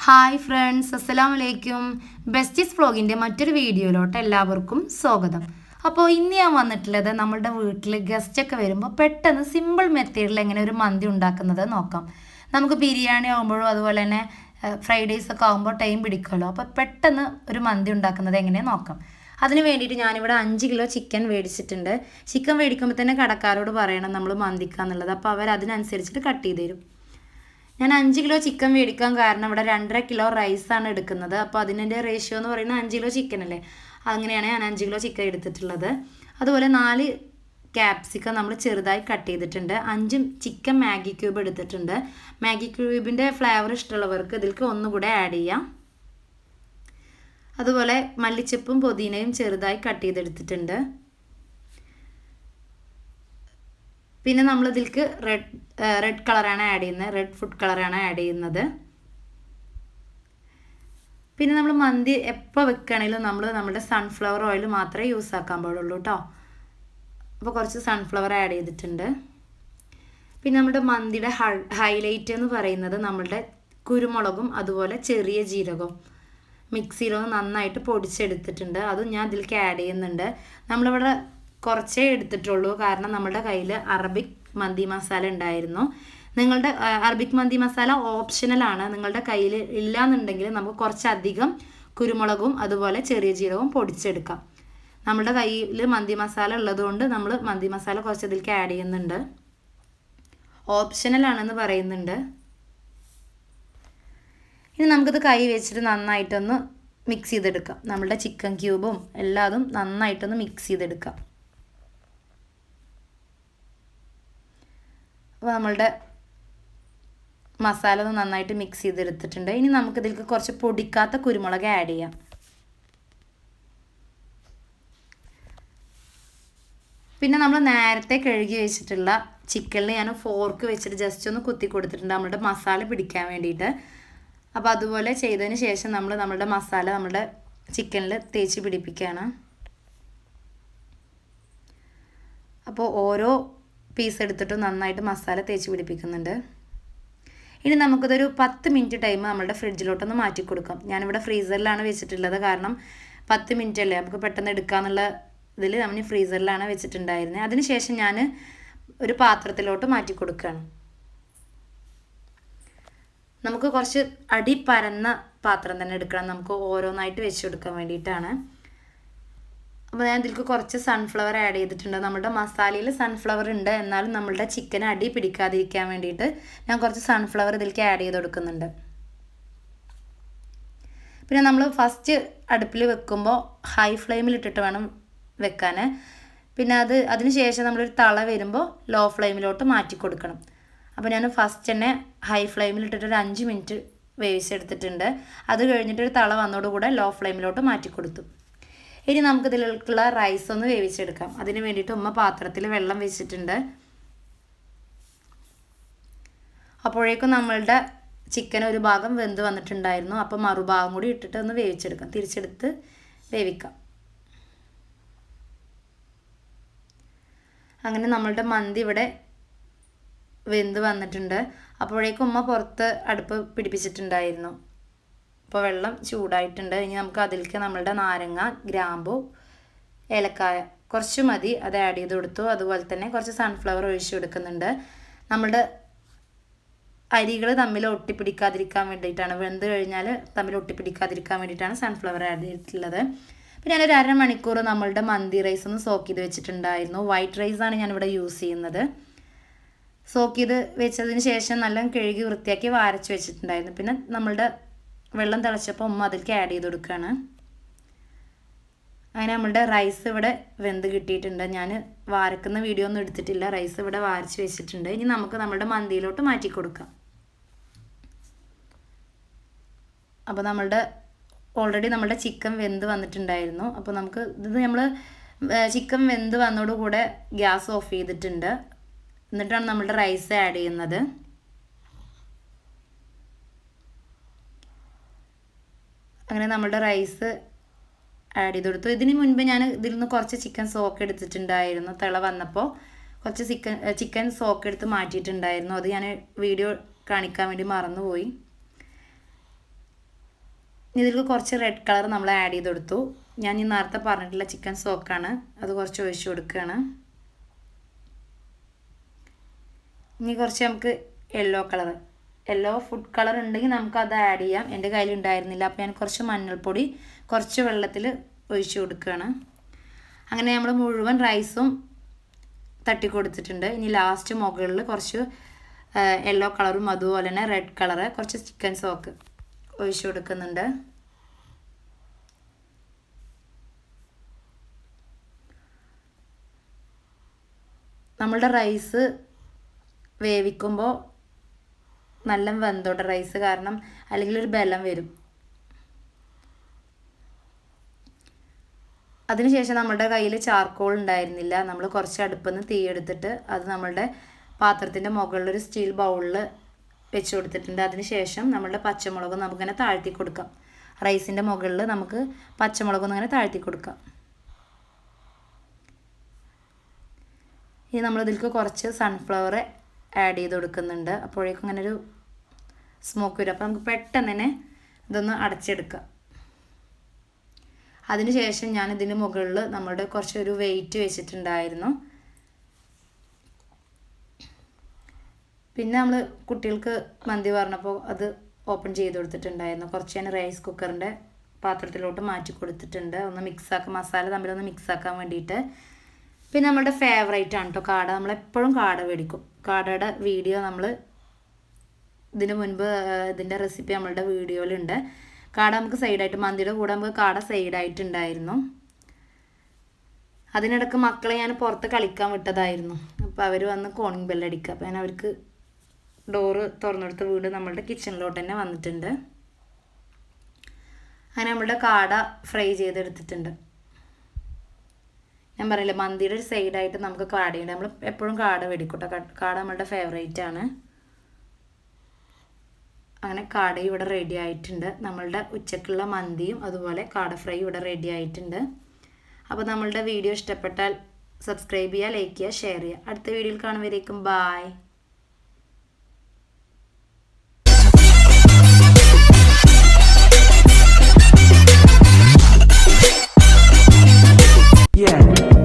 Hi friends അസ്സലാമു വലൈക്കും ബെസ്റ്റിസ് വ്ളോഗിന്റെ മറ്റൊരു വീഡിയോയിലോട്ട് എല്ലാവർക്കും സ്വാഗതം. അപ്പോൾ ഇന്ന് ഞാൻ വന്നിട്ടുള്ളത് നമ്മുടെ വീട്ടിൽ ഗസ്റ്റൊക്കെ വരുമ്പോൾ പെട്ടെന്ന് സിമ്പിൾ മെത്തേഡിൽ എങ്ങനെ ഒരു മന്തി ഉണ്ടാക്കുന്നത് നോക്കാം. നമുക്ക് ബിരിയാണി ആകുമ്പോഴും അതുപോലെ തന്നെ ഫ്രൈഡ് റൈസ് ഒക്കെ ആകുമ്പോൾ ടൈം പിടിക്കുമല്ലോ. അപ്പോൾ പെട്ടെന്ന് ഒരു മന്തി ഉണ്ടാക്കുന്നത് എങ്ങനെ നോക്കാം. അതിന് വേണ്ടിയിട്ട് ഞാനിവിടെ അഞ്ച് കിലോ ചിക്കൻ മേടിച്ചിട്ടുണ്ട് ചിക്കൻ മേടിക്കുമ്പോൾ തന്നെ കടക്കാരോട് പറയണം നമ്മൾ മന്തിക്കാന്നുള്ളത് അപ്പോൾ അവർ അതിനനുസരിച്ചിട്ട് കട്ട് ചെയ്ത് തരും. ഞാൻ അഞ്ച് കിലോ ചിക്കൻ മേടിക്കാൻ കാരണം ഇവിടെ രണ്ടര കിലോ റൈസാണ് എടുക്കുന്നത്. അപ്പോൾ അതിന്റെ റേഷ്യോ എന്ന് പറയുന്നത് അഞ്ച് കിലോ ചിക്കൻ അല്ലേ? അങ്ങനെയാണ് ഞാൻ അഞ്ച് കിലോ ചിക്കൻ എടുത്തിട്ടുള്ളത്. അതുപോലെ നാല് ക്യാപ്സിക്കം നമ്മൾ ചെറുതായി കട്ട് ചെയ്തിട്ടുണ്ട്. അഞ്ചും ചിക്കൻ മാഗി ക്യൂബ് എടുത്തിട്ടുണ്ട്. മാഗി ക്യൂബിന്റെ ഫ്ലേവർ ഇഷ്ടമുള്ളവർക്ക് ഇതിലേക്ക് ഒന്നുകൂടെ ആഡ് ചെയ്യാം. അതുപോലെ മല്ലിച്ചപ്പും പുതിനയും ചെറുതായി കട്ട് ചെയ്തെടുത്തിട്ടുണ്ട്. പിന്നെ നമ്മൾ ഇതിൽക്ക് റെഡ് റെഡ് കളറാണ് ആഡ് ചെയ്യുന്നത് റെഡ് ഫുഡ് കളറാണ് ആഡ് ചെയ്യുന്നത്. പിന്നെ നമ്മൾ മന്തി എപ്പോൾ വെക്കുകയാണെങ്കിലും നമ്മൾ നമ്മുടെ സൺഫ്ലവർ ഓയിൽ മാത്രമേ യൂസ് ആക്കാൻ പാടുള്ളൂ കേട്ടോ അപ്പോൾ കുറച്ച് സൺഫ്ലവർ ആഡ് ചെയ്തിട്ടുണ്ട്. പിന്നെ നമ്മുടെ മന്തിയുടെ ഹൈലൈറ്റ് എന്ന് പറയുന്നത് നമ്മളുടെ കുരുമുളകും അതുപോലെ ചെറിയ ജീരകവും. മിക്സിയിലൊന്ന് നന്നായിട്ട് പൊടിച്ചെടുത്തിട്ടുണ്ട്. അതും ഞാൻ ഇതിലേക്ക് ആഡ് ചെയ്യുന്നുണ്ട്. നമ്മളിവിടെ കുറച്ചേ എടുത്തിട്ടുള്ളൂ. കാരണം നമ്മുടെ കയ്യിൽ അറബിക് മന്തി മസാല ഉണ്ടായിരുന്നു. നിങ്ങളുടെ അറബിക് മന്തി മസാല ഓപ്ഷണലാണ് നിങ്ങളുടെ കയ്യിൽ ഇല്ലയെന്നുണ്ടെങ്കിൽ നമുക്ക് കുറച്ചധികം കുരുമുളകും അതുപോലെ ചെറിയ ജീരകവും പൊടിച്ചെടുക്കാം. നമ്മുടെ കയ്യിൽ മന്തി മസാല ഉള്ളതുകൊണ്ട് നമ്മൾ മന്തി മസാല കുറച്ച് ഇതിലേക്ക് ആഡ് ചെയ്യുന്നുണ്ട്. ഓപ്ഷണലാണെന്ന് പറയുന്നുണ്ട്. ഇനി നമുക്കിത് കൈ വെച്ചിട്ട് നന്നായിട്ടൊന്ന് മിക്സ് ചെയ്തെടുക്കാം. നമ്മുടെ ചിക്കൻ ക്യൂബും എല്ലാതും നന്നായിട്ടൊന്ന് മിക്സ് ചെയ്തെടുക്കാം. അപ്പോൾ നമ്മളുടെ മസാല ഒന്ന് നന്നായിട്ട് മിക്സ് ചെയ്തെടുത്തിട്ടുണ്ട്. ഇനി നമുക്കിതിലേക്ക് കുറച്ച് പൊടിക്കാത്ത കുരുമുളക് ആഡ് ചെയ്യാം. പിന്നെ നമ്മൾ നേരത്തെ കഴുകി വെച്ചിട്ടുള്ള ചിക്കനിൽ ഞാൻ ഫോർക്ക് വെച്ചിട്ട് ജസ്റ്റ് ഒന്ന് കുത്തി കൊടുത്തിട്ടുണ്ട്. നമ്മുടെ മസാല പിടിക്കാൻ വേണ്ടിയിട്ട്. അപ്പോൾ അതുപോലെ ചെയ്തതിന് ശേഷം നമ്മൾ നമ്മുടെ മസാല നമ്മുടെ ചിക്കനിൽ തേച്ച് പിടിപ്പിക്കുകയാണ്. അപ്പോൾ ഓരോ പീസ് എടുത്തിട്ട് നന്നായിട്ട് മസാല തേച്ച് പിടിപ്പിക്കുന്നുണ്ട്. ഇനി നമുക്കിതൊരു പത്ത് മിനിറ്റ് ടൈം നമ്മുടെ ഫ്രിഡ്ജിലോട്ടൊന്ന് മാറ്റി കൊടുക്കാം. ഞാനിവിടെ ഫ്രീസറിലാണ് വെച്ചിട്ടുള്ളത്. കാരണം പത്ത് മിനിറ്റ് അല്ലേ? നമുക്ക് പെട്ടെന്ന് എടുക്കാമെന്നുള്ള ഇതിൽ നമ്മൾ ഫ്രീസറിലാണ് വെച്ചിട്ടുണ്ടായിരുന്നത് അതിനുശേഷം ഞാൻ ഒരു പാത്രത്തിലോട്ട് മാറ്റി കൊടുക്കുകയാണ്. നമുക്ക് കുറച്ച് അടി പരന്ന പാത്രം തന്നെ എടുക്കണം. നമുക്ക് ഓരോന്നായിട്ട് വെച്ച് കൊടുക്കാൻ വേണ്ടിയിട്ടാണ്. അപ്പോൾ ഞാൻ ഇതിലേക്ക് കുറച്ച് സൺഫ്ലവർ ആഡ് ചെയ്തിട്ടുണ്ട്. നമ്മുടെ മസാലയിൽ സൺഫ്ലവർ ഉണ്ട്. എന്നാലും നമ്മളുടെ ചിക്കൻ അടി പിടിക്കാതിരിക്കാൻ വേണ്ടിയിട്ട് ഞാൻ കുറച്ച് സൺഫ്ലവർ ഇതിലേക്ക് ആഡ് ചെയ്ത് കൊടുക്കുന്നുണ്ട്. പിന്നെ നമ്മൾ ഫസ്റ്റ് അടുപ്പിൽ വെക്കുമ്പോൾ ഹൈ ഫ്ലെയിമിൽ ഇട്ടിട്ട് വേണം വെക്കാൻ. പിന്നെ അത് അതിന് ശേഷം നമ്മളൊരു തള വരുമ്പോൾ ലോ ഫ്ലെയിമിലോട്ട് മാറ്റി കൊടുക്കണം. അപ്പോൾ ഞാൻ ഫസ്റ്റ് തന്നെ ഹൈ ഫ്ലെയിമിൽ ഇട്ടിട്ട് ഒരു അഞ്ച് മിനിറ്റ് വേവിച്ചെടുത്തിട്ടുണ്ട് അത് കഴിഞ്ഞിട്ട് ഒരു തള വന്നതോടുകൂടെ ലോ ഫ്ലെയിമിലോട്ട് മാറ്റി കൊടുത്തു ഇനി നമുക്ക് ഇതിലേക്കുള്ള റൈസ് ഒന്ന് വേവിച്ചെടുക്കാം. അതിന് വേണ്ടിയിട്ട് ഉമ്മ പാത്രത്തിൽ വെള്ളം വെച്ചിട്ടുണ്ട്. അപ്പോഴേക്കും നമ്മളുടെ ചിക്കൻ ഒരു ഭാഗം വെന്ത് വന്നിട്ടുണ്ടായിരുന്നു. അപ്പോൾ മറുഭാഗം കൂടി ഇട്ടിട്ട് ഒന്ന് വേവിച്ചെടുക്കാം. തിരിച്ചെടുത്ത് വേവിക്കാം. അങ്ങനെ നമ്മളുടെ മന്തി ഇവിടെ വെന്ത് വന്നിട്ടുണ്ട്. അപ്പോഴേക്കും ഉമ്മ പുറത്ത് അടുപ്പ് പിടിപ്പിച്ചിട്ടുണ്ടായിരുന്നു. അപ്പോൾ വെള്ളം ചൂടായിട്ടുണ്ട്. ഇനി നമുക്ക് അതിലേക്ക് നമ്മളുടെ നാരങ്ങ ഗ്രാമ്പു ഏലക്കായ കുറച്ച് മതി. അത് ആഡ് ചെയ്ത് കൊടുത്തു. അതുപോലെ തന്നെ കുറച്ച് സൺഫ്ലവർ ഒഴിച്ച് കൊടുക്കുന്നുണ്ട്. നമ്മുടെ അരികൾ തമ്മിൽ ഒട്ടിപ്പിടിക്കാതിരിക്കാൻ വേണ്ടിയിട്ടാണ്. വെന്ത് കഴിഞ്ഞാൽ തമ്മിൽ ഒട്ടിപ്പിടിക്കാതിരിക്കാൻ വേണ്ടിയിട്ടാണ് സൺഫ്ലവർ ആഡ് ചെയ്തിട്ടുള്ളത്. പിന്നെ ഞാനൊരു അരമണിക്കൂർ നമ്മളുടെ മന്തി റൈസ് ഒന്ന് സോക്ക് ചെയ്ത് വെച്ചിട്ടുണ്ടായിരുന്നു. വൈറ്റ് റൈസാണ് ഞാനിവിടെ യൂസ് ചെയ്യുന്നത്. സോക്ക് ചെയ്ത് വെച്ചതിന് ശേഷം നല്ല കഴുകി വൃത്തിയാക്കി വാരച്ച് വെച്ചിട്ടുണ്ടായിരുന്നു. പിന്നെ നമ്മളുടെ വെള്ളം തിളച്ചപ്പോൾ ഉമ്മ അതിലേക്ക് ആഡ് ചെയ്ത് കൊടുക്കുകയാണ്. അങ്ങനെ നമ്മളുടെ റൈസ് ഇവിടെ വെന്ത് കിട്ടിയിട്ടുണ്ട്. ഞാൻ വാരക്കുന്ന വീഡിയോ ഒന്നും എടുത്തിട്ടില്ല. റൈസ് ഇവിടെ വാരച്ച് വെച്ചിട്ടുണ്ട്. ഇനി നമുക്ക് നമ്മുടെ മന്തിയിലോട്ട് മാറ്റി കൊടുക്കാം. അപ്പോൾ നമ്മളുടെ ഓൾറെഡി നമ്മുടെ ചിക്കൻ വെന്ത് വന്നിട്ടുണ്ടായിരുന്നു. അപ്പോൾ നമുക്ക് ഇത് നമ്മൾ ചിക്കൻ വെന്ത് വന്നതോടുകൂടെ ഗ്യാസ് ഓഫ് ചെയ്തിട്ടുണ്ട്. എന്നിട്ടാണ് നമ്മൾ റൈസ് ആഡ് ചെയ്യുന്നത്. അങ്ങനെ നമ്മളുടെ റൈസ് ആഡ് ചെയ്ത് കൊടുത്തു. ഇതിന് മുൻപ് ഞാൻ ഇതിൽ നിന്ന് കുറച്ച് ചിക്കൻ സോക്ക് എടുത്തിട്ടുണ്ടായിരുന്നു. തിള വന്നപ്പോൾ കുറച്ച് ചിക്കൻ ചിക്കൻ സോക്ക് എടുത്ത് മാറ്റിയിട്ടുണ്ടായിരുന്നു. അത് ഞാൻ വീഡിയോ കാണിക്കാൻ വേണ്ടി മറന്നുപോയി. ഇതിൽ കുറച്ച് റെഡ് കളർ നമ്മൾ ആഡ് ചെയ്ത് കൊടുത്തു. ഞാൻ ഈ നേരത്തെ പറഞ്ഞിട്ടുള്ള ചിക്കൻ സോക്കാണ് അത് കുറച്ച് ഒഴിച്ചു കൊടുക്കുകയാണ്. ഇനി കുറച്ച് നമുക്ക് yellow colour yellow food colour ഉണ്ടെങ്കിൽ നമുക്ക് അത് ആഡ് ചെയ്യാം. എന്റെ കയ്യിൽ ഉണ്ടായിരുന്നില്ല. അപ്പോൾ ഞാൻ കുറച്ച് മഞ്ഞൾപ്പൊടി കുറച്ച് വെള്ളത്തിൽ ഒഴിച്ചു കൊടുക്കുകയാണ്. അങ്ങനെ നമ്മൾ മുഴുവൻ റൈസും തട്ടി കൊടുത്തിട്ടുണ്ട്. ഇനി ലാസ്റ്റ് മുകളിൽ കുറച്ച് യെല്ലോ കളറും അതുപോലെ തന്നെ റെഡ് കളറ് കുറച്ച് ചിക്കൻ സോക്ക് ഒഴിച്ചു കൊടുക്കുന്നുണ്ട്. നമ്മളുടെ റൈസ് വേവിക്കുമ്പോൾ നല്ല വെന്തോട്ടെ റൈസ് കാരണം അല്ലെങ്കിൽ ഒരു ബലം വരും. അതിനുശേഷം നമ്മളുടെ കയ്യിൽ ചാർക്കോൾ ഉണ്ടായിരുന്നില്ല. നമ്മൾ കുറച്ച് അടുപ്പിൽ നിന്ന് തീ എടുത്തിട്ട് അത് നമ്മളുടെ പാത്രത്തിന്റെ മുകളിലൊരു സ്റ്റീൽ ബൗളിൽ വെച്ച് കൊടുത്തിട്ടുണ്ട്. അതിനുശേഷം നമ്മളുടെ പച്ചമുളക് നമുക്കിങ്ങനെ താഴ്ത്തി കൊടുക്കാം. റൈസിന്റെ മുകളിൽ നമുക്ക് പച്ചമുളക് ഇങ്ങനെ താഴ്ത്തി കൊടുക്കാം. ഇനി നമ്മളിതിൽക്ക് കുറച്ച് സൺഫ്ലവർ ആഡ് ചെയ്ത് കൊടുക്കുന്നുണ്ട്. അപ്പോഴേക്കും അങ്ങനെ ഒരു സ്മോക്ക് വരും. അപ്പോൾ നമുക്ക് പെട്ടെന്ന് തന്നെ ഇതൊന്ന് അടച്ചെടുക്കാം. അതിനുശേഷം ഞാൻ ഇതിന് മുകളിൽ നമ്മളുടെ കുറച്ചൊരു വെയിറ്റ് വെച്ചിട്ടുണ്ടായിരുന്നു. പിന്നെ നമ്മൾ കുട്ടികൾക്ക് മന്തി പറഞ്ഞപ്പോൾ അത് ഓപ്പൺ ചെയ്ത് കൊടുത്തിട്ടുണ്ടായിരുന്നു. കുറച്ച് ഞാൻ റൈസ് കുക്കറിന്റെ പാത്രത്തിലോട്ട് മാറ്റി കൊടുത്തിട്ടുണ്ട്. ഒന്ന് മിക്സാക്കാൻ മസാല തമ്മിലൊന്ന് മിക്സാക്കാൻ വേണ്ടിയിട്ട്. പിന്നെ നമ്മുടെ ഫേവറേറ്റ് ആണ് കേട്ടോ കാട. നമ്മളെപ്പോഴും കാട മേടിക്കും. കാടയുടെ വീഡിയോ നമ്മൾ ഇതിന് മുൻപ് ഇതിന്റെ റെസിപ്പി നമ്മളുടെ വീഡിയോയിലുണ്ട് കാട നമുക്ക് സൈഡായിട്ട് മന്തിയുടെ കൂടെ നമുക്ക് കാട സൈഡായിട്ടുണ്ടായിരുന്നു അതിനിടക്ക് മക്കളെ ഞാൻ പുറത്ത് കളിക്കാൻ വിട്ടതായിരുന്നു. അപ്പോൾ അവർ വന്ന് കോണിങ് ബെല്ലടിക്കുക അപ്പോൾ ഞാൻ അവർക്ക് ഡോറ് തുറന്നെടുത്ത വീട് നമ്മളുടെ കിച്ചണിലോട്ട് തന്നെ വന്നിട്ടുണ്ട്. അങ്ങനെ നമ്മളുടെ കാട ഫ്രൈ ചെയ്തെടുത്തിട്ടുണ്ട്. ഞാൻ പറയില്ല മന്തിയുടെ ഒരു സൈഡായിട്ട് നമുക്ക് കാടയുണ്ട് നമ്മൾ എപ്പോഴും കാട വെടിക്കൂട്ടോ കാട നമ്മളുടെ ഫേവറേറ്റ് ആണ്. അങ്ങനെ കാട ഇവിടെ റെഡി ആയിട്ടുണ്ട്. നമ്മളുടെ ഉച്ചക്കുള്ള മന്തിയും അതുപോലെ കാട ഫ്രൈ ഇവിടെ റെഡി ആയിട്ടുണ്ട്. അപ്പോൾ നമ്മളുടെ വീഡിയോ ഇഷ്ടപ്പെട്ടാൽ സബ്സ്ക്രൈബ് ചെയ്യുക ലൈക്ക് ചെയ്യുക ഷെയർ ചെയ്യുക. അടുത്ത വീഡിയോയിൽ കാണുമ്പോഴേക്കും ബായ് Yeah.